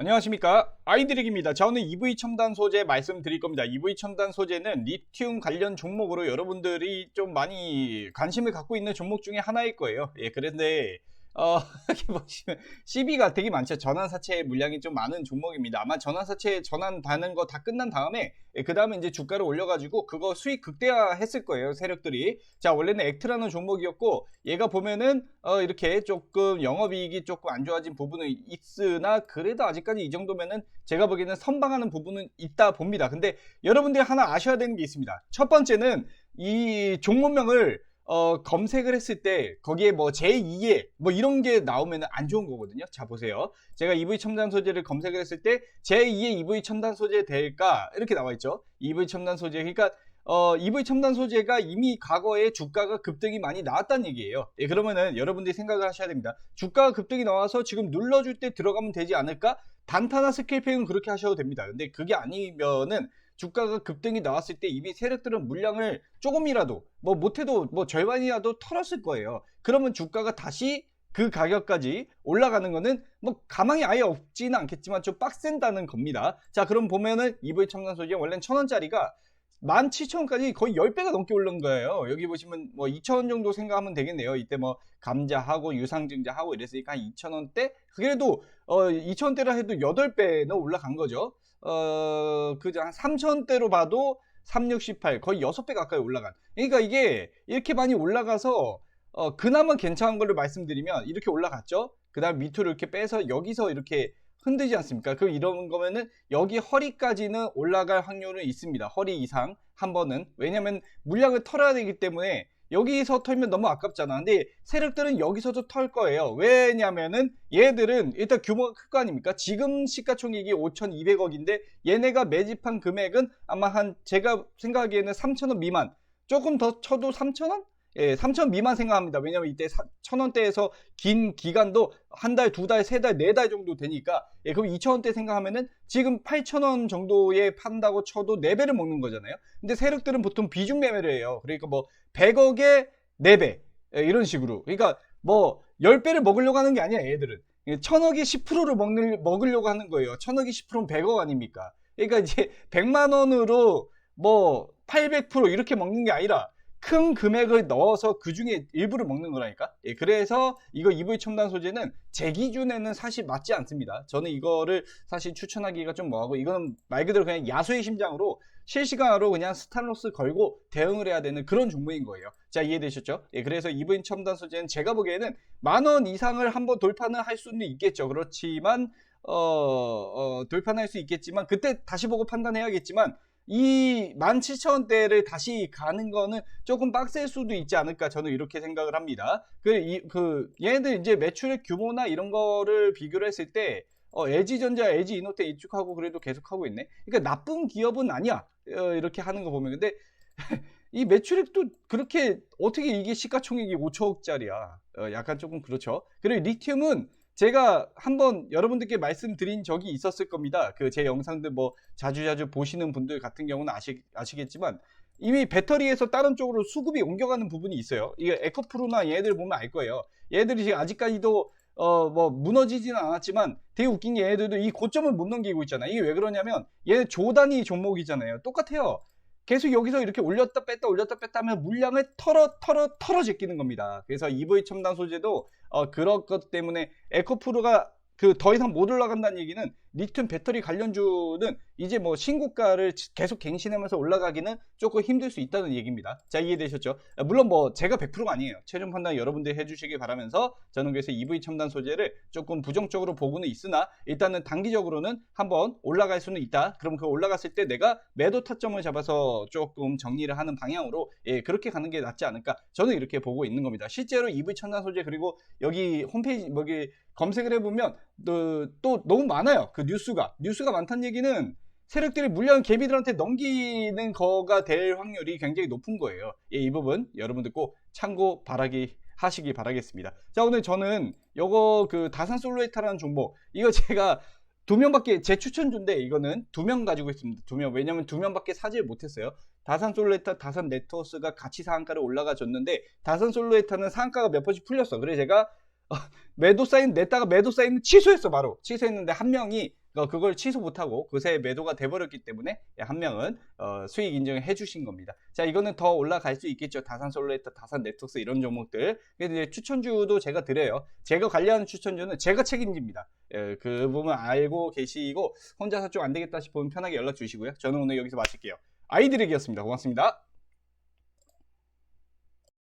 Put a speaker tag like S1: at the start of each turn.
S1: 안녕하십니까? 아이드릭입니다. 자 오늘 EV 첨단 소재 말씀드릴 겁니다. EV 첨단 소재는 리튬 관련 종목으로 여러분들이 좀 많이 관심을 갖고 있는 종목 중에 하나일 거예요. 예 그런데 어, 여기 보시면 CB가 되게 많죠. 전환 사채 물량이 좀 많은 종목입니다. 아마 전환 사채 전환 받는 거 다 끝난 다음에 그 다음에 이제 주가를 올려가지고 그거 수익 극대화했을 거예요. 세력들이. 자 원래는 액트라는 종목이었고 얘가 보면은 어, 이렇게 조금 영업이익이 조금 안 좋아진 부분은 있으나 그래도 아직까지 이 정도면은 제가 보기에는 선방하는 부분은 있다 봅니다. 근데 여러분들이 하나 아셔야 되는 게 있습니다. 첫 번째는 이 종목명을 어, 검색을 했을 때 거기에 뭐 제2의 뭐 이런 게 나오면 안 좋은 거거든요. 자 보세요. 제가 EV 첨단 소재를 검색을 했을 때 제2의 EV 첨단 소재 될까 이렇게 나와 있죠. EV 첨단 소재 그러니까 어, EV 첨단 소재가 이미 과거에 주가가 급등이 많이 나왔다는 얘기예요. 예, 그러면은 여러분들이 생각을 하셔야 됩니다. 주가가 급등이 나와서 지금 눌러줄 때 들어가면 되지 않을까? 단타나 스케일핑은 그렇게 하셔도 됩니다. 근데 그게 아니면은 주가가 급등이 나왔을 때 이미 세력들은 물량을 조금이라도 뭐 못해도 뭐 절반이라도 털었을 거예요. 그러면 주가가 다시 그 가격까지 올라가는 거는 뭐 가망이 아예 없지는 않겠지만 좀 빡센다는 겁니다. 자 그럼 보면은 EV 첨단 소재 원래는 천 원짜리가 17,000원까지 거의 10배가 넘게 오른 거예요. 여기 보시면 뭐 2,000원 정도 생각하면 되겠네요. 이때 뭐 감자하고 유상증자하고 이랬으니까 한 2,000원대? 그래도 어 2,000원대라 해도 8배는 올라간 거죠. 어 그저 한 3,000원대로 봐도 3618 거의 6배 가까이 올라간. 그러니까 이게 이렇게 많이 올라가서 어 그나마 괜찮은 걸로 말씀드리면 이렇게 올라갔죠. 그다음 밑으로 이렇게 빼서 여기서 이렇게 흔들지 않습니까? 그럼 이런 거면은 여기 허리까지는 올라갈 확률은 있습니다. 허리 이상 한 번은 왜냐면 물량을 털어야 되기 때문에 여기서 털면 너무 아깝잖아. 근데 세력들은 여기서도 털 거예요. 왜냐면은 얘들은 일단 규모가 클 거 아닙니까? 지금 시가총액이 5,200억인데 얘네가 매집한 금액은 아마 한 제가 생각하기에는 3,000원 미만. 조금 더 쳐도 3,000원? 예, 3천 미만 생각합니다. 왜냐면 이때 천 원대에서 긴 기간도 한 달, 두 달, 세 달, 네 달 정도 되니까 예, 그럼 2천 원대 생각하면은 지금 8천 원 정도에 판다고 쳐도 4배를 먹는 거잖아요. 근데 세력들은 보통 비중 매매를 해요. 그러니까 뭐 100억에 4배 예, 이런 식으로. 그러니까 뭐 10배를 먹으려고 하는 게 아니야, 얘들은. 예, 천억이 10%를 먹는, 먹으려고 하는 거예요. 천억이 10%는 100억 아닙니까? 그러니까 이제 100만 원으로 뭐 800% 이렇게 먹는 게 아니라 큰 금액을 넣어서 그 중에 일부를 먹는 거라니까. 예, 그래서 이거 EV 첨단 소재는 제 기준에는 사실 맞지 않습니다. 저는 이거를 사실 추천하기가 좀 뭐하고 이거는 말 그대로 그냥 야수의 심장으로 실시간으로 그냥 스탄로스 걸고 대응을 해야 되는 그런 종목인 거예요. 자, 이해되셨죠? 예, 그래서 EV 첨단 소재는 제가 보기에는 만 원 이상을 한번 돌파는 할 수는 있겠죠. 그렇지만 어, 어, 돌파는 할수 있겠지만 그때 다시 보고 판단해야겠지만 이 17,000원대를 다시 가는 거는 조금 빡셀 수도 있지 않을까 저는 이렇게 생각을 합니다. 그, 이, 그, 얘네들 이제 매출의 규모나 이런 거를 비교를 했을 때, 어, LG전자, LG이노텍 이축하고 그래도 계속 하고 있네. 그러니까 나쁜 기업은 아니야. 어, 이렇게 하는 거 보면. 근데 이 매출액도 그렇게 어떻게 이게 시가총액이 5천억짜리야. 어, 약간 조금 그렇죠. 그리고 리튬은 제가 한번 여러분들께 말씀드린 적이 있었을 겁니다. 그 제 영상들 뭐 자주자주 보시는 분들 같은 경우는 아시, 아시겠지만 이미 배터리에서 다른 쪽으로 수급이 옮겨가는 부분이 있어요. 이게 에코프로나 얘들 보면 알 거예요. 얘들이 지금 아직까지도 어 뭐 무너지지는 않았지만 되게 웃긴 게 얘들도 이 고점을 못 넘기고 있잖아요. 이게 왜 그러냐면 얘 조단위 종목이잖아요. 똑같아요. 계속 여기서 이렇게 올렸다 뺐다 올렸다 뺐다 하면 물량을 털어 털어 털어 제끼는 겁니다. 그래서 EV 첨단 소재도 어, 것 때문에 에코프로가 그 더 이상 못 올라간다는 얘기는 리튬 배터리 관련주는 이제 뭐 신고가를 계속 갱신하면서 올라가기는 조금 힘들 수 있다는 얘기입니다. 자 이해되셨죠? 물론 뭐 제가 100%가 아니에요. 최종 판단 여러분들이 해주시길 바라면서 저는 그래서 EV 첨단 소재를 조금 부정적으로 보고는 있으나 일단은 단기적으로는 한번 올라갈 수는 있다. 그럼 그 올라갔을 때 내가 매도 타점을 잡아서 조금 정리를 하는 방향으로 예, 그렇게 가는 게 낫지 않을까? 저는 이렇게 보고 있는 겁니다. 실제로 EV 첨단 소재 그리고 여기 홈페이지 여기 검색을 해보면 또, 또 너무 많아요. 그 뉴스가. 뉴스가 많다는 얘기는 세력들이 물량 개비들한테 넘기는 거가 될 확률이 굉장히 높은 거예요. 예, 이 부분 여러분들 꼭 참고 바라기 하시기 바라겠습니다. 자, 오늘 저는 요거 그 다산 솔로에타라는 종목 이거 제가 두 명밖에 제 추천주인데 이거는 두 명 가지고 있습니다. 두 명. 왜냐면 두 명밖에 사질 못했어요. 다산 솔로에타, 다산 네트워스가 같이 상한가를 올라가 줬는데 다산 솔로에타는 상한가가 몇 번씩 풀렸어. 그래서 제가 어, 매도 사인 냈다가 매도 사인 취소했어 바로 취소했는데 한 명이 그러니까 그걸 취소 못하고 그새 매도가 돼버렸기 때문에 한 명은 어, 수익 인정을 해주신 겁니다. 자 이거는 더 올라갈 수 있겠죠. 다산 솔레이터, 다산 네트워크스 이런 종목들. 이제 추천주도 제가 드려요. 제가 관리하는 추천주는 제가 책임집니다. 예, 그 부분 알고 계시고 혼자서 좀 안 되겠다 싶으면 편하게 연락 주시고요. 저는 오늘 여기서 마칠게요. 아이드랙이었습니다. 고맙습니다.